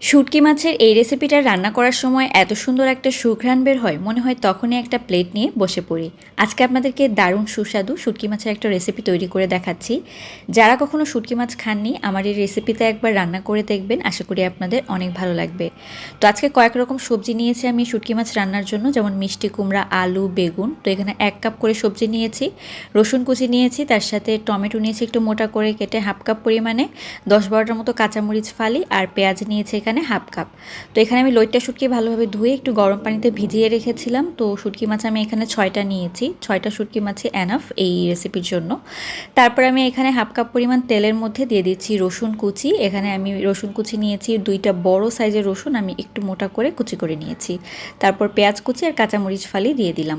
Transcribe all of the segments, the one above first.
শুটকি মাছের এই রেসিপিটা রান্না করার সময় এত সুন্দর একটা সুঘ্রাণ বের হয়, মনে হয় তখনই একটা প্লেট নিয়ে বসে পড়ি। আজকে আপনাদেরকে দারুণ সুস্বাদু শুটকি মাছের একটা রেসিপি তৈরি করে দেখাচ্ছি। যারা কখনো শুটকি মাছ খাননি, আমার এই রেসিপিতে একবার রান্না করে দেখবেন, আশা করি আপনাদের অনেক ভালো লাগবে। তো আজকে কয়েক রকম সবজি নিয়েছি আমি শুটকি মাছ রান্নার জন্য, যেমন মিষ্টি কুমড়া, আলু, বেগুন। তো এখানে এক কাপ করে সবজি নিয়েছি, রসুন কুচি নিয়েছি, তার সাথে টমেটো নিয়েছি একটু মোটা করে কেটে হাফ কাপ পরিমাণে, দশ বারোটার মতো কাঁচামরিচ ফালি আর পেঁয়াজ নিয়েছি এখানে হাফ কাপ। তো এখানে আমি লইট্টা শুটকি ভালোভাবে ধুয়ে একটু গরম পানিতে ভিজিয়ে রেখেছিলাম। তো শুটকি মাছ আমি এখানে ছয়টা নিয়েছি। ছয়টা শুটকি মাছই অ্যানাফ এই রেসিপির জন্য। তারপর আমি এখানে হাফ কাপ পরিমাণ তেলের মধ্যে দিয়ে দিচ্ছি রসুন কুচি। এখানে আমি রসুন কুচি নিয়েছি দুইটা বড় সাইজের রসুন। আমি একটু মোটা করে কুচি করে নিয়েছি। তারপর পেঁয়াজ কুচি আর কাঁচামরিচ ফালি দিয়ে দিলাম।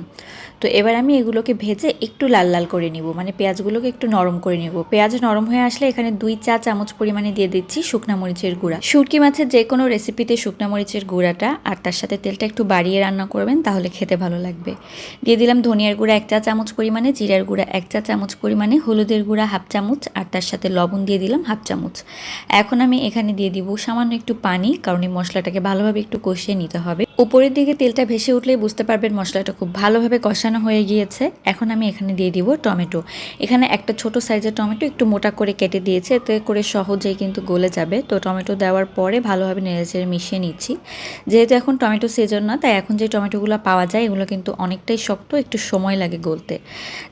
তো এবার আমি এগুলোকে ভেজে একটু লাল লাল করে নিব। মানে পেঁয়াজগুলোকে একটু নরম করে নিব। পেঁয়াজ নরম হয়ে আসলে এখানে দুই চা চামচ পরিমাণে দিয়ে দিচ্ছি শুকনা মরিচের গুঁড়া। শুটকি মাছের যে কোনো রেসিপিতে শুকনো মরিচের গুঁড়াটা আর তার সাথে তেলটা একটু বাড়িয়ে রান্না করবেন, তাহলে খেতে ভালো লাগবে। দিয়ে দিলাম ধনিয়ার গুঁড়া এক চা চামচ পরিমাণে, জিরার গুঁড়া এক চা চামচ পরিমাণে, হলুদের গুঁড়া হাফ চামচ আর তার সাথে লবণ দিয়ে দিলাম হাফ চামচ। এখন আমি এখানে দিয়ে দিব সামান্য একটু পানি, কারণ এই মশলাটাকে ভালোভাবে একটু কষিয়ে নিতে হবে। উপরের দিকে তেলটা ভেসে উঠলেই বুঝতে পারবেন মশলাটা খুব ভালোভাবে কষানো হয়ে গিয়েছে। এখন আমি এখানে দিয়ে দিব টমেটো। এখানে একটা ছোট সাইজের টমেটো একটু মোটা করে কেটে দিয়েছে, এতে করে সহজেই কিন্তু গলে যাবে। তো টমেটো দেওয়ার পরে ভালোভাবে নেড়েচেড়ে মিশিয়ে নিচ্ছি। যেহেতু এখন টমেটো সিজন না, তাই এখন যে টমেটোগুলো পাওয়া যায়, এগুলো কিন্তু অনেকটাই শক্ত, একটু সময় লাগে গলতে।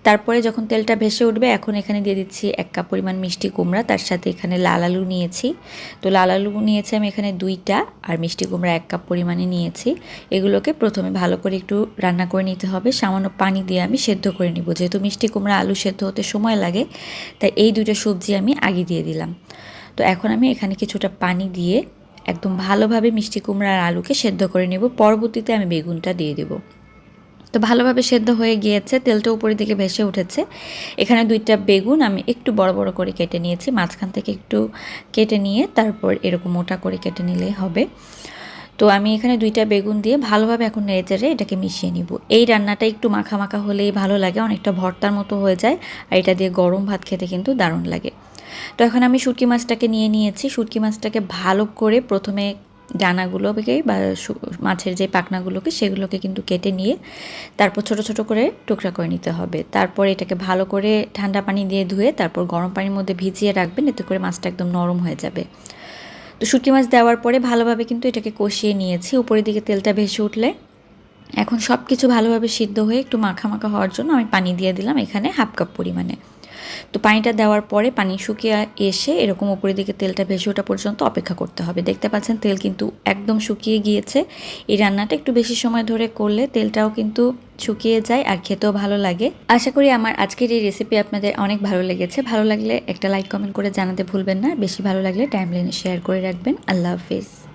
তারপরে যখন তেলটা ভেসে উঠবে, এখন এখানে দিয়ে দিচ্ছি এক কাপ পরিমাণ মিষ্টি কুমড়া, তার সাথে এখানে লাল আলু নিয়েছি। তো লাল আলু নিয়েছি আমি এখানে দুইটা, আর মিষ্টি কুমড়া এক কাপ পরিমাণে নিয়েছি। এগুলোকে প্রথমে ভালো করে একটু রান্না করে নিতে হবে। সামান্য পানি দিয়ে আমি সেদ্ধ করে নিব। যেহেতু মিষ্টি কুমড়া, আলু সেদ্ধ হতে সময় লাগে, তাই এই দুইটা সবজি আমি আগে দিয়ে দিলাম। তো এখন আমি এখানে কিছুটা পানি দিয়ে একদম ভালোভাবে মিষ্টি কুমড়া আর আলুকে সেদ্ধ করে নেব। পরবর্তীতে আমি বেগুনটা দিয়ে দেবো। তো ভালোভাবে সেদ্ধ হয়ে গিয়েছে, তেলটা উপরের দিকে ভেসে উঠেছে। এখানে দুইটা বেগুন আমি একটু বড় বড় করে কেটে নিয়েছি। মাঝখান থেকে একটু কেটে নিয়ে তারপর এরকম মোটা করে কেটে নিলেই হবে। তো আমি এখানে দুইটা বেগুন দিয়ে ভালোভাবে এখন নেড়ে এটাকে মিশিয়ে নিব। এই রান্নাটা একটু মাখা মাখা হলেই ভালো লাগে, অনেকটা ভর্তার মতো হয়ে যায় আর এটা দিয়ে গরম ভাত খেতে কিন্তু দারুণ লাগে। তো এখন আমি শুটকি মাছটাকে নিয়ে নিয়েছি। শুটকি মাছটাকে ভালো করে প্রথমে ডানাগুলোকে বা মাছের যে পাখনাগুলোকে সেগুলোকে কিন্তু কেটে নিয়ে তারপর ছোট ছোট করে টুকরা করে নিতে হবে। তারপর এটাকে ভালো করে ঠান্ডা পানি দিয়ে ধুয়ে তারপর গরম পানির মধ্যে ভিজিয়ে রাখবেন, এতে করে মাছটা একদম নরম হয়ে যাবে। তো শুটকি মাছ দেওয়ার পরে ভালোভাবে কিন্তু এটাকে কষিয়ে নিয়েছি। উপরের দিকে তেলটা ভেসে উঠলে এখন সব কিছু ভালোভাবে সিদ্ধ হয়ে একটু মাখা মাখা হওয়ার জন্য আমি পানি দিয়ে দিলাম এখানে হাফ কাপ পরিমাণে। তো পানিটা দেওয়ার পরে পানি শুকিয়ে এসে এরকম উপরের দিকে তেলটা ভেসে ওঠা পর্যন্ত অপেক্ষা করতে হবে। দেখতে পাচ্ছেন তেল কিন্তু একদম শুকিয়ে গিয়েছে। এই রান্নাটা একটু বেশি সময় ধরে করলে তেলটাও কিন্তু শুকিয়ে যায় আর খেতেও ভালো লাগে। আশা করি আমার আজকের এই রেসিপি আপনাদের অনেক ভালো লেগেছে। ভালো লাগলে একটা লাইক কমেন্ট করে জানাতে ভুলবেন না। বেশি ভালো লাগলে টাইম টাইমলাইনে শেয়ার করে রাখবেন। আল্লাহ হাফিজ।